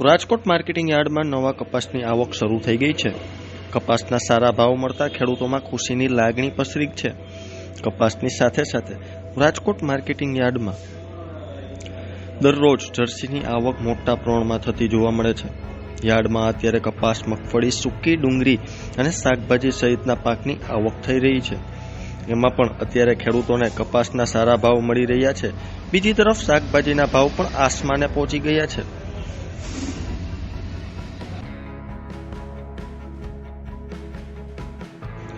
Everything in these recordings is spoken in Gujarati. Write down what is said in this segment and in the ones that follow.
રાજકોટ માર્કેટિંગ યાર્ડમાં નવા કપાસની આવક શરૂ થઈ ગઈ છે. કપાસના સારા ભાવ મળતા ખેડૂતોમાં ખુશીની લાગણી પસરી છે. કપાસની સાથે સાથે રાજકોટ માર્કેટિંગ યાર્ડમાં દરરોજ જર્સીની આવક મોટા પ્રમાણમાં થતી જોવા મળે છે. યાર્ડમાં અત્યારે કપાસ, મગફળી, સૂકી, ડુંગળી અને શાકભાજી સહિતના પાકની આવક થઈ રહી છે. એમાં પણ અત્યારે ખેડૂતોને કપાસના સારા ભાવ મળી રહ્યા છે. બીજી તરફ શાકભાજીના ભાવ પણ આસમાને પહોંચી ગયા છે.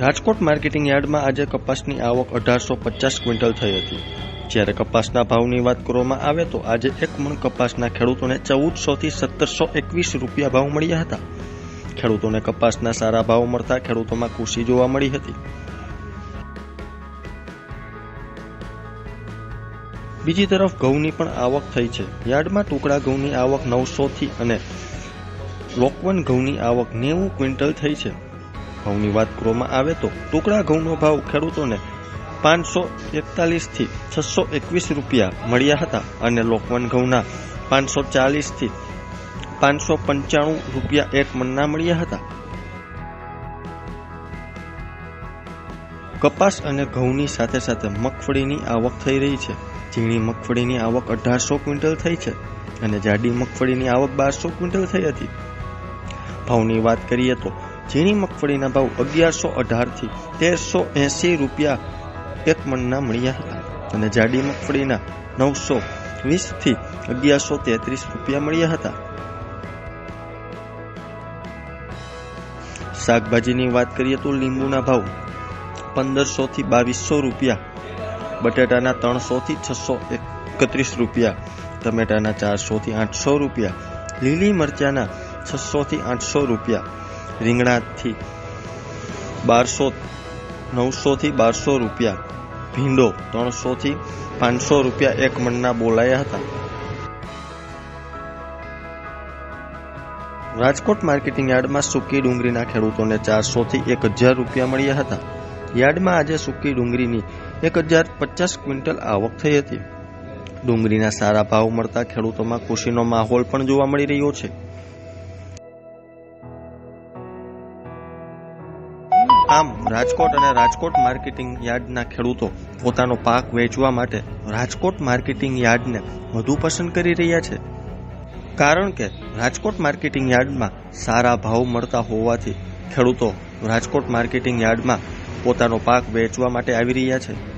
રાજકોટ માર્કેટિંગ યાર્ડમાં આજે કપાસની આવક અઢારસો પચાસ ક્વિન્ટલ થઈ હતી. જ્યારે કપાસના ભાવની વાત કરવામાં આવે તો આજે એક મણ કપાસના ખેડૂતોને ચૌદસો થી સત્તરસો એકવીસ રૂપિયા ભાવ મળ્યા હતા. ખેડૂતોને કપાસના સારા ભાવ મળતા ખેડૂતોમાં ખુશી જોવા મળી હતી. બીજી તરફ ઘઉંની પણ આવક થઈ છે. યાર્ડમાં ટુકડા ઘઉંની આવક નવસો થી અને લોકવન ઘઉંની આવક નેવું ક્વિન્ટલ થઈ છે. ભાવની વાત કરવામાં આવે તો ટુકડા ઘઉંનો ભાવ ખેડૂતોને પાંચસો એકતાલીસથી છસો એકવીસ રૂપિયા મળ્યા હતા અને લોકવન ઘઉંના પાંચસો ચાલીસથી પાંચસો પંચાણું રૂપિયા એક મણના મળ્યા હતા. કપાસ અને ઘઉંની સાથે સાથે મગફળીની આવક થઈ રહી છે. ઝીણી મગફળીની આવક અઢારસો ક્વિન્ટલ થઈ છે અને જાડી મગફળીની આવક બારસો ક્વિન્ટલ થઈ હતી. ભાવની વાત કરીએ તો ઝીણી મગફળીના ભાવ અગિયારસો અઢારથી તેરસો એંસી રૂપિયા એક મણના મળ્યા હતા. અને જાડી મગફળીના નવસો વીસથી અગિયારસો તેત્રીસ રૂપિયા મળ્યા હતા. શાકભાજીની વાત કરીએ તો લીંબુના ભાવ પંદરસોથી બાવીસો રૂપિયા, બટાટાના ત્રણસોથી છસો એકત્રીસ રૂપિયા, ટમેટાના ચારસોથી આઠસો રૂપિયા, લીલી મરચાના છસોથી આઠસો રૂપિયા રીંગણાથી બારસો, નવસોથી બારસો રૂપિયા, ભીંડો ત્રણસોથી પાંચસો રૂપિયા એક મણના બોલાયા હતા. રાજકોટ માર્કેટિંગ યાર્ડમાં સૂકી ડુંગળીના ખેડૂતોને ચારસોથી એક હજાર રૂપિયા મળ્યા હતા. યાર્ડમાં આજે સૂકી ડુંગળીની એક હજાર પચાસ ક્વિન્ટલ આવક થઈ હતી. ડુંગળીના સારા ભાવ મળતા ખેડૂતોમાં ખુશીનો માહોલ પણ જોવા મળી રહ્યો છે. આમ રાજકોટ અને રાજકોટ માર્કેટિંગ યાર્ડના ખેડૂતો પોતાનો પાક વેચવા માટે રાજકોટ માર્કેટિંગ યાર્ડને વધુ પસંદ કરી રહ્યા છે. કારણ કે રાજકોટ માર્કેટિંગ યાર્ડમાં સારા ભાવ મળતા હોવાથી ખેડૂતો રાજકોટ માર્કેટિંગ યાર્ડમાં પોતાનો પાક વેચવા માટે આવી રહ્યા છે.